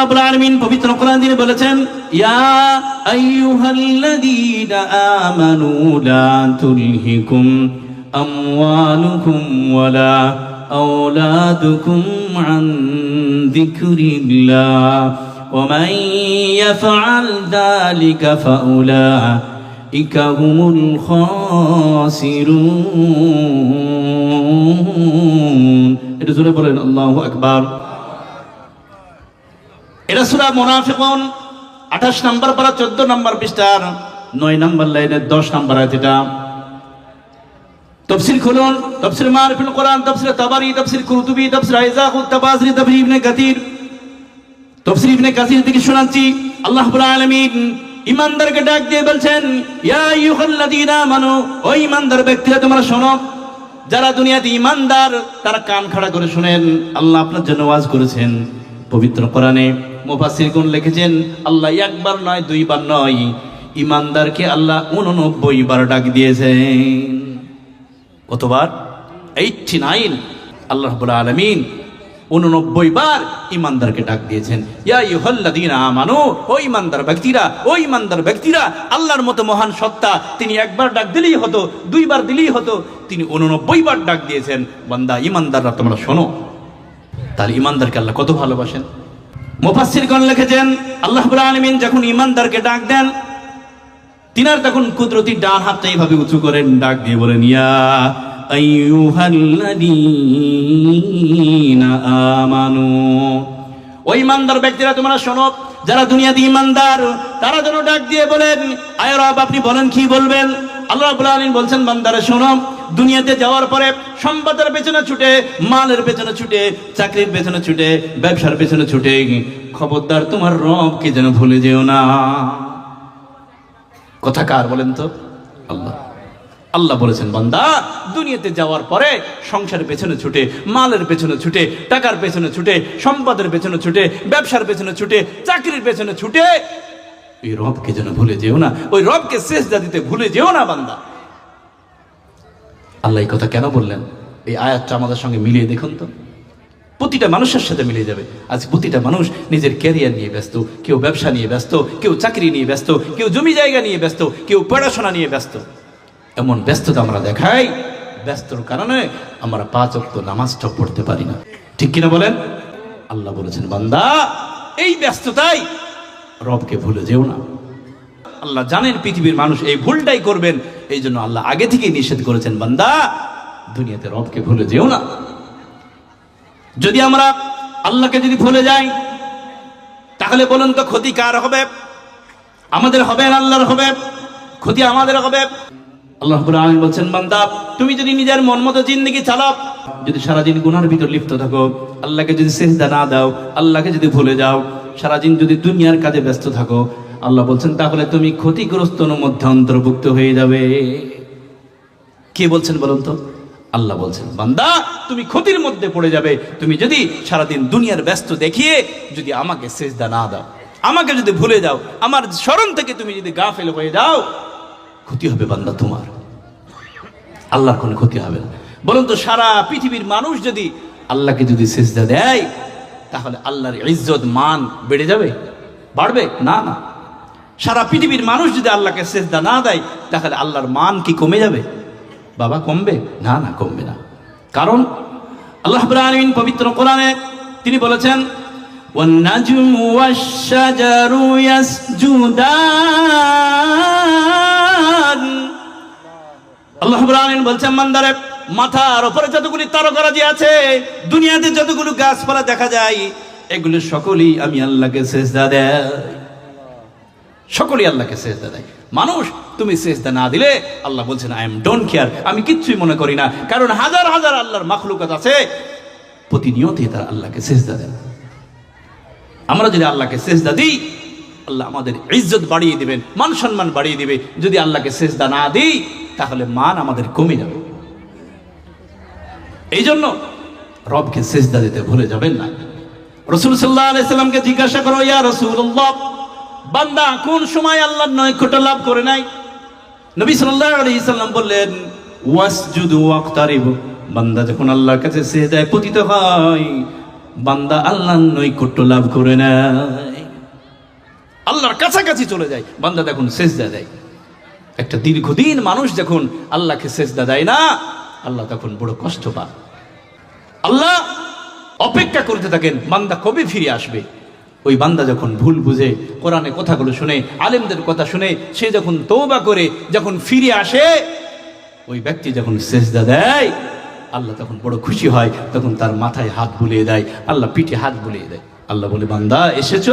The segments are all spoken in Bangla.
রাব্বুল আলামিন পবিত্র কোরআন দিয়ে বলেছেন ইয়া আইয়ুহাল্লাযীনা আমানু লা তুলহিকুম আমওয়ালুকুম ওয়ালা আওলাদুকুম আন যিকরিল্লাহ ومن يفعل ذلك فأولئك هم الخاسرون এটা জোরে বলেন আল্লাহু আকবার এটা সুরা মুনাফিকুন 28 নম্বর পারা 14 নম্বর পৃষ্ঠার, নয় নম্বর লাইনের 10 নম্বর এটা তফসির খুলুন তফসির মারিফুল কোরআন তফসির তাবারি তফসির কুরতুবি তফসির আইজাকুত তাবাসরি তফসির ইবনে কাতির তফসির ইবনে কাসির থেকে শোনাচ্ছি, আল্লাহ আলামিন ইমানদারকে ডাক দিয়ে বলছেন, ইয়া আইয়ুহাল্লাযীনা আমানু, ও ইমানদার ব্যক্তিরা, তোমরা শোনো, যারা দুনিয়াতে ইমানদার তারা কান খাড়া করে শুনেন, আল্লাহ আপনার জন্য ওয়াজ করেছেন পবিত্র কোরআনে। মুফাসসির কোন লিখেছেন, আল্লাহ একবার নয়, দুইবার নয়। ইমানদারকে আল্লাহ উননব্বই বার ডাক দিয়েছেন। কতবার এইটটি নাইন, আল্লাহ রাব্বুল আলামিন উননব্বই বার ইমানদারকে ডাক দিয়েছেন। ইয়া আমানু, ও ইমানদার ব্যক্তিরা, ও ইমানদার ব্যক্তিরা, আল্লাহর মতো মহান সত্তা, তিনি একবার ডাক দিলেই হতো, দুইবার দিলেই হতো, তিনি উননব্বই বার ডাক দিয়েছেন। বান্দা, ইমানদাররা তোমরা শোনো। তাহলে ইমানদারকে আল্লাহ কত ভালোবাসেন? মুফাসসির কোন লিখেছেন, আল্লাহ আলামিন যখন ইমানদারকে ডাক দেন, তিনার তখন কুদরতি ডান হাতটা এইভাবে উঁচু করেন, ডাক দিয়ে বলেন, ইয়া আমানু। ওই ইমানদার ব্যক্তিরা তোমরা শোনো, যারা দুনিয়াতে ইমানদার তারা যেন ডাক দিয়ে বলেন, আয় রব, আপনি বলেন কি বলবেন? আল্লাহ আলামিন বলছেন, বান্দারা, শোনো দুনিয়াতে যাওয়ার পরে সম্পদের পেছনে ছুটে মালের পেছনে ছুটে চাকরির পেছনে ছুটে ব্যবসার পেছনে ছুটে খবরদার তোমার রবকে যেন ভুলে যেও না কথা কার বলেন তো আল্লাহ আল্লাহ বলেছেন বান্দা দুনিয়াতে যাওয়ার পরে সংসারের পেছনে ছুটে মালের পেছনে ছুটে টাকার পেছনে ছুটে সম্পদের পেছনে ছুটে ব্যবসার পেছনে ছুটে চাকরির পেছনে ছুটে ওই রবকে যেন ভুলে যেও না ওই রবকে শেষ দিতে ভুলে যেও না বান্দা আল্লাহ এই কথা কেন বললেন? এই আয়াতটা আমাদের সঙ্গে মিলিয়ে দেখুন তো। প্রতিটা মানুষের সাথে মিলে যাবে। আজ প্রতিটা মানুষ নিজের ক্যারিয়ার নিয়ে ব্যস্ত, কেউ ব্যবসা নিয়ে ব্যস্ত, কেউ চাকরি নিয়ে ব্যস্ত, কেউ জমি জায়গা নিয়ে ব্যস্ত, কেউ পড়াশোনা নিয়ে ব্যস্ত। এমন ব্যস্ততা আমরা দেখাই, ব্যস্তর কারণে আমরা পাঁচ অক্ত নামাজটা পড়তে পারি না। ঠিক কিনা বলেন? আল্লাহ বলেছেন, বান্দা, এই ব্যস্ততাই রবকে ভুলে যেও না। আল্লাহ জানেন পৃথিবীর মানুষ এই ভুলটাই করবেন। এই জন্য আল্লাহ আগে থেকেই নিষেধ করেছেন, বান্দা, দুনিয়াতে রবকে ভুলে যেও না। যদি আমরা আল্লাহকে যদি ভুলে যাই, তাহলে বলুন তো ক্ষতি কার হবে? আমাদের হবে না আল্লাহর হবে? ক্ষতি আমাদের হবে? আল্লাহ আলামিন বলছেন, বান্দা, তুমি যদি নিজের মন মতো জিন্দগি চালাও, যদি সারাদিন গুনার ভিতর লিপ্ত থাকো, আল্লাহকে যদি সেজদা না দাও, আল্লাহকে যদি ভুলে যাও, সারাদিন যদি দুনিয়ার কাজে ব্যস্ত থাকো আল্লাহ বলছেন, তাহলে তুমি ক্ষতিগ্রস্তর মধ্যে অন্তর্ভুক্ত হয়ে যাবে। কে বলছেন বলুন তো? আল্লাহ বলছেন, বান্দা, তুমি ক্ষতির মধ্যে পড়ে যাবে। তুমি যদি সারাদিন দুনিয়ার ব্যস্ত দেখিয়ে যদি আমাকে সেজদা না দাও, আমাকে যদি ভুলে যাও, আমার স্মরণ থেকে তুমি যদি গা ফেলে হয়ে যাও, ক্ষতি হবে বান্দা তোমার। আল্লাহর কোনো ক্ষতি হবে না। বলুন তো, সারা পৃথিবীর মানুষ যদি আল্লাহকে যদি সেজদা দেয়, তাহলে আল্লাহর ইজ্জত, মান বেড়ে যাবে? বাড়বে? না না। সারা পৃথিবীর মানুষ যদি আল্লাহকে সেজদা না দেয় তাহলে আল্লাহর মান কি কমে যাবে বাবা কমবে না না কমবে না কারণ আল্লাহ রাব্বুল আলামিন পবিত্র কোরআনে তিনি বলেছেন والنجم والشجر يسجدان আল্লাহ রাব্বুল আলামিন বলছেন মান্দারে মাথার উপরে যতগুলি তারকারাজি আছে দুনিয়াতে যতগুলো গাছপালা দেখা যায় এগুলো সকলেই আমি আল্লাহকে সেজদা দেয় সকলেই আল্লাহকে সেজদা দেয়। মানুষ, তুমি সেজদা না দিলে আল্লাহ বলছেন আই এম ডোন্ট কেয়ার আমি কিচ্ছুই মনে করি না। কারণ হাজার হাজার আল্লাহর মাখলুকাত আছে, প্রতিনিয়তই তারা আল্লাহকে সেজদা দেন। আমরা যদি আল্লাহকে সেজদা দিই, আল্লাহ আমাদের ইজ্জত বাড়িয়ে দিবেন, মান সম্মান বাড়িয়ে দিবে। যদি আল্লাহকে সেজদা না দিই, তাহলে মান আমাদের কমে যাবে। এই জন্য রবকে সেজদা দিতে ভুলে যাবেন না। রসুল সাল্লাহ আলাইসাল্লামকে জিজ্ঞাসা করো, ইয়া রসুল্লাহ বান্দা কোন সময় আল্লাহর নৈকট্য লাভ করে নাই? নবী সাল্লাল্লাহু আলাইহি সাল্লাম বললেন, ওয়াসজুদু ওয়াক্তারিব। বান্দা যখন আল্লাহর কাছে সেজদায় পতিত হয়, বান্দা আল্লাহর নৈকট্য লাভ করে নেয় আল্লাহর কাছাকাছি চলে যায়, বান্দা তখন সেজদা দেয়। একটা দীর্ঘদিন মানুষ যখন আল্লাহকে সেজদা দেয় না, আল্লাহ তখন বড় কষ্ট পায়। আল্লাহ অপেক্ষা করতে থাকেন, বান্দা কবে ফিরে আসবে? ওই বান্দা যখন ভুল বুঝে কোরআনে কথাগুলো শুনে, আলেমদের কথা শুনে, সে যখন তৌবা করে, যখন ফিরে আসে, ওই ব্যক্তি যখন সেজদা দেয়, আল্লাহ তখন বড় খুশি হয়, তখন তার মাথায় হাত বুলিয়ে দেয়, আল্লাহ পিঠে হাত বুলিয়ে দেয়। আল্লাহ বলে, বান্দা, এসেছ?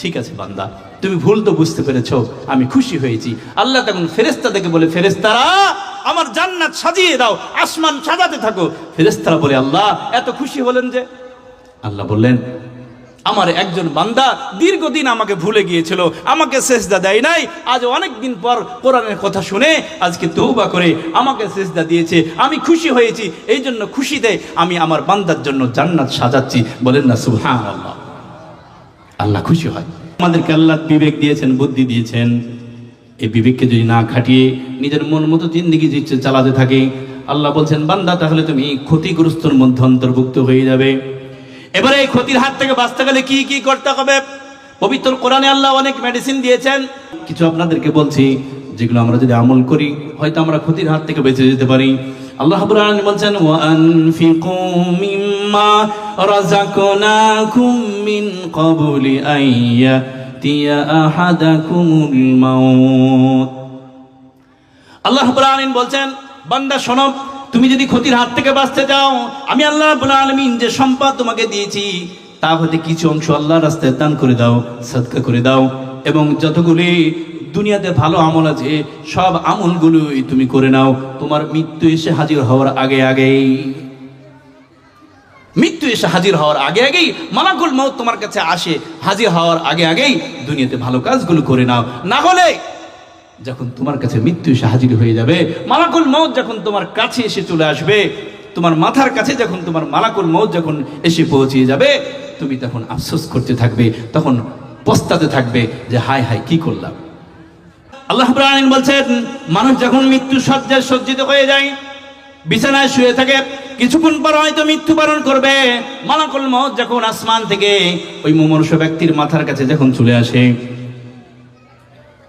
ঠিক আছে, বান্দা। তুমি ভুল তো বুঝতে পেরেছ, আমি খুশি হয়েছি। আল্লাহ তখন ফেরেস্তা দেখে বলে ফেরেস্তারা আমার জান্নাত সাজিয়ে দাও, আসমান সাজাতে থাকো। ফেরেস্তারা বলে, আল্লাহ, এত খুশি হলেন যে? আল্লাহ বললেন আমার একজন বান্দা দীর্ঘদিন আমাকে ভুলে গিয়েছিল, আমাকে সেজদা দেয় নাই। আজ অনেক দিন পর কোরআনের কথা শুনে আজকে তৌবা করে আমাকে সেজদা দিয়েছে। আমি খুশি হয়েছি, এই জন্য খুশিতে আমি আমার বান্দার জন্য জান্নাত সাজাচ্ছি। বলেন না সুবহান আল্লাহ আল্লাহ খুশি হয়। আমাদেরকে আল্লাহ বিবেক দিয়েছেন, বুদ্ধি দিয়েছেন। এই বিবেককে যদি না খাটিয়ে নিজের মন মতো জিন্দিগি চালাতে থাকে, আল্লাহ বলছেন, বান্দা, তাহলে তুমি ক্ষতিগ্রস্তর মধ্যে অন্তর্ভুক্ত হয়ে যাবে। এবারে এই ক্ষতির হাত থেকে বাঁচতে গেলে কি কি করতে হবে? পবিত্র কোরআনে আল্লাহ অনেক মেডিসিন দিয়েছেন। কিছু আপনাদেরকে বলছি, যেগুলো আমরা যদি আমল করি, হয়তো আমরা ক্ষতির হাত থেকে বেঁচে যেতে পারি। আল্লাহ আলামিন বলছেন ওয়ানফিকু মিম্মা রাযাকনাকুম মিন ক্বাবলি আইয়াতিয়া আহাদাকুমুল মাউত. আল্লাহ আলামিন বলছেন, বান্দা শোনো তুমি যদি ক্ষতির হাত থেকে বাঁচতে চাও, আমি আল্লাহ আলামিন যে সম্পদ তোমাকে দিয়েছি, তা হতে কিছু অংশ আল্লাহর রাস্তায় দান করে দাও, সদকা করে দাও এবং যতগুলি দুনিয়াতে ভালো আমল আছে, সব আমলগুলোই তুমি করে নাও। তোমার মৃত্যু এসে হাজির হওয়ার আগে আগেই। মৃত্যু এসে হাজির হওয়ার আগে আগেই মালাকুল মৌত তোমার কাছে আসে, হাজির হওয়ার আগে আগেই দুনিয়াতে ভালো কাজগুলো করে নাও। না হলে যখন তোমার কাছে মৃত্যু এসে হাজির হয়ে যাবে, মালাকুল মৌত যখন তোমার কাছে এসে চলে আসবে, তোমার মাথার কাছে যখন তোমার মালাকুল মৌত যখন এসে পৌঁছে যাবে, তুমি তখন আফসোস করতে থাকবে, তখন পস্তাতে থাকবে যে, হায় হায়, কি করলাম? আল্লাহ রাব্বুল বলছেন, মানুষ যখন মৃত্যু সজ্জায় সজ্জিত হয়ে যায়, বিছানায় শুয়ে থাকে, কিছুক্ষণ পর হয়তো মৃত্যুবরণ করবে, মালাকুল মৌত যখন আসমান থেকে ওই মুমূর্ষ ব্যক্তির মাথার কাছে যখন চলে আসে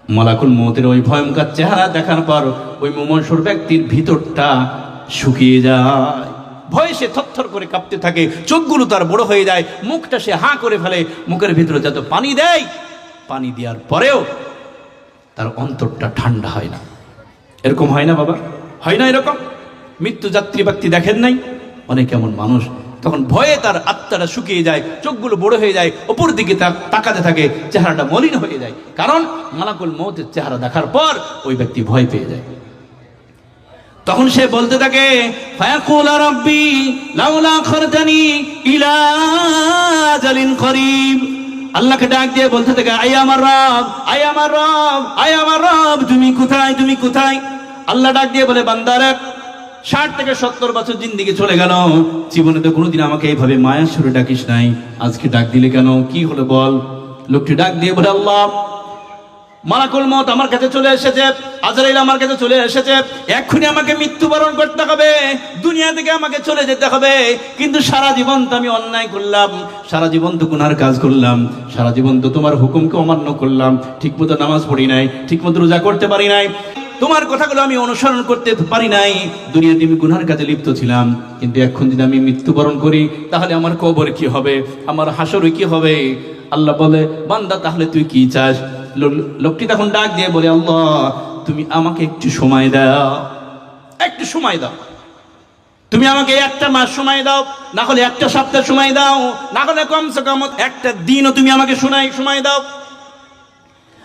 মালাকুল মৌতের ওই ভয়ঙ্কর চেহারা দেখার পর ওই মুমূর্ষর ব্যক্তির ভিতরটা শুকিয়ে যায়। ভয়ে সে থরথর করে কাঁপতে থাকে, চোখগুলো তার বড় হয়ে যায়, মুখটা সে হাঁ করে ফেলে, মুখের ভিতরে যত পানি দেয়, পানি দেওয়ার পরেও তার অন্তরটা ঠান্ডা হয় না। এরকম হয় না বাবা? হয় না এরকম? মৃত্যু যাত্রী ব্যক্তি দেখেন নাই? অনেক এমন মানুষ তখন ভয়ে তার আত্মাটা শুকিয়ে যায়, চোখগুলো বড় হয়ে যায়, ওপর দিকে তাকাতে থাকে, চেহারাটা মলিন হয়ে যায়। কারণ মালাকুল মৌতের চেহারা দেখার পর ওই ব্যক্তি ভয় পেয়ে যায়। তখন সে বলতে থাকে ইলা আজালিন করিব আল্লাহকে ডাক দিয়ে বলতে থাকে আই আমার রব আই আমার রব আই আমার রব, তুমি কোথায় তুমি কোথায়? আল্লাহ ডাক দিয়ে বলে বান্দারে ষাট থেকে সত্তর বছর জিন্দিগি চলে গেল। জীবনে তো কোনোদিন আমাকে এইভাবে মায়ের সুরে ডাকিস নাই। আজকে ডাক দিলে কেন? কি হলো বল? লোকটি ডাক দিয়ে বলে, আল্লাহ, মালাকুল মত আমার কাছে চলে এসেছে। আজরাইল আমার কাছে চলে এসেছে। এক্ষুনি আমাকে মৃত্যুবরণ করতে হবে। দুনিয়া থেকে আমাকে চলে যেতে হবে। কিন্তু সারা জীবন তো আমি অন্যায় করলাম। সারা জীবন তো গুনার কাজ করলাম। সারা জীবন তো তোমার হুকুমকে অমান্য করলাম। ঠিকমতো নামাজ পড়ি নাই, ঠিকমতো রোজা করতে পারি নাই। তোমার কথাগুলো আমি অনুসরণ করতে পারি নাই। দুনিয়াতে আমি গুনার কাজে লিপ্ত ছিলাম। কিন্তু এখন যদি আমি মৃত্যুবরণ করি, তাহলে আমার কবর কি হবে? আমার হাসরে কি হবে? আল্লাহ বলে, বান্দা, তাহলে তুই কি চাস? লোকটি তখন ডাক দিয়ে বলে, আল্লাহ, তুমি আমাকে একটু সময় দাও। একটু সময় দাও। তুমি আমাকে একটা মাস সময় দাও, না হলে একটা সপ্তাহ সময় দাও, না হলে কমসে কম একটা দিনও তুমি আমাকে শোনাই সময় দাও।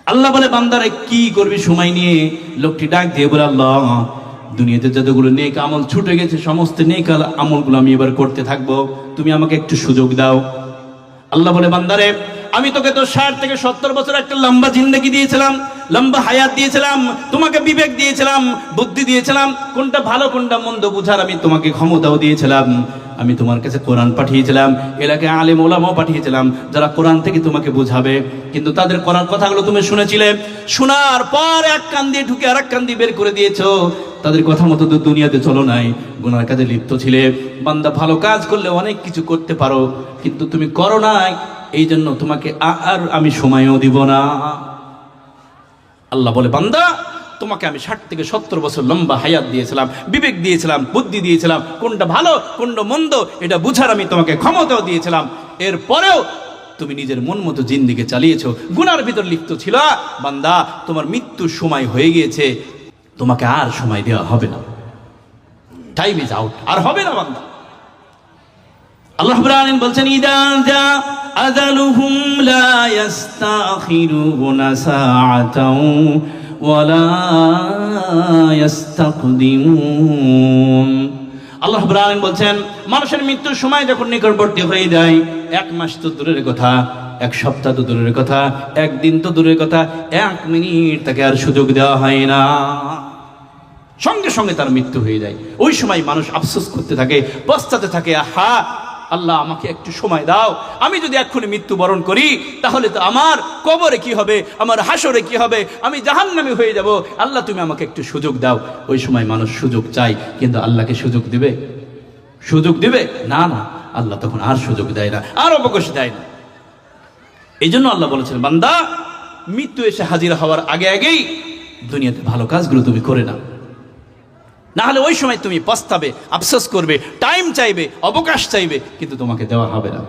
আল্লাহ বলে, বান্দারে কি করবি সময় নিয়ে? লোকটি ডাক দিয়ে বলে, আল্লাহ, দুনিয়াতে যতগুলো নেক আমল ছুটে গেছে, সমস্ত নেক আমলগুলো আমি এবার করতে থাকব। তুমি আমাকে একটু সুযোগ দাও। আল্লাহ বলে, বান্দারে আমি তোকে তো ষাট থেকে সত্তর বছর একটা লম্বা জিন্দগি দিয়েছিলাম, লম্বা হায়াত দিয়েছিলাম, তোমাকে বিবেক দিয়েছিলাম, বুদ্ধি দিয়েছিলাম, কোনটা ভালো, কোনটা মন্দ বুঝার আমি তোমাকে ক্ষমতাও দিয়েছিলাম। আমি তোমার কাছে কোরআন পাঠিয়েছিলাম এলাকায় আলেম, ওলামাও পাঠিয়েছিলাম, যারা কোরআন থেকে তোমাকে বুঝাবে। কিন্তু তাদের কোরআন কথাগুলো তুমি শুনেছিলে, শোনার পর এক কান দিয়ে ঢুকে আর এক কান দিয়ে বের করে দিয়েছ। তাদের কথা মতো তো দুনিয়াতে চলো নাই, গুনার কাজে লিপ্ত ছিলে। বান্দা ভালো কাজ করলে অনেক কিছু করতে পারো, কিন্তু তুমি করো নাই। এই জন্য তোমাকে আর আমি সময়ও দিব না। আল্লাহ বলে, বান্দা, তোমাকে আমি ষাট থেকে সত্তর বছর লম্বা হায়াত দিয়েছিলাম, বিবেক দিয়েছিলাম, বুদ্ধি দিয়েছিলাম, কোনটা ভালো, কোনটা মন্দ, এটা বুঝার আমি তোমাকে ক্ষমতাও দিয়েছিলাম। এরপরেও তুমি নিজের মন মতো জিন্দিকে চালিয়েছো, গুনার ভিতর লিপ্ত ছিল। বান্দা, তোমার মৃত্যুর সময় হয়ে গিয়েছে, তোমাকে আর সময় দেওয়া হবে না। টাইম ইজ আউট আর হবে না বান্দা। আল্লাহ আলামিন বলছেন, ইদা জা আজালুহুম লা ইস্তাখিরুনা সাআতাও ওয়ালা ইস্তাকদিমুন আল্লাহ রাব্বুল বলছেন, মানুষের মৃত্যুর সময় যখন নিকটবর্তী হয়ে যায়, এক মাস তো দূরের কথা, এক সপ্তাহ তো দূরের কথা একদিন তো দূরের কথা, এক মিনিট তাকে আর সুযোগ দেওয়া হয় না। সঙ্গে সঙ্গে তার মৃত্যু হয়ে যায়। ওই সময় মানুষ আফসোস করতে থাকে পশ্চাতে থাকে, আহা আল্লাহ আমাকে একটু সময় দাও। আমি যদি এক্ষুনি মৃত্যুবরণ করি, তাহলে তো আমার কবরে কি হবে? আমার হাসরে কি হবে? আমি জাহান্নামী হয়ে যাব। আল্লাহ, তুমি আমাকে একটু সুযোগ দাও। ওই সময় মানুষ সুযোগ চাই কিন্তু আল্লাহকে সুযোগ দিবে? সুযোগ দিবে? না না। আল্লাহ তখন আর সুযোগ দেয় না, আর অবকাশ দেয় না। এই জন্য আল্লাহ বলেছেন, বান্দা, মৃত্যু এসে হাজির হওয়ার আগে আগেই দুনিয়াতে ভালো কাজগুলো তুমি করে নাও। না হলে ওই সময় তুমি পস্তাবে, আফসোস করবে টাইম চাইবে, অবকাশ চাইবে, কিন্তু তোমাকে দেওয়া হবে না।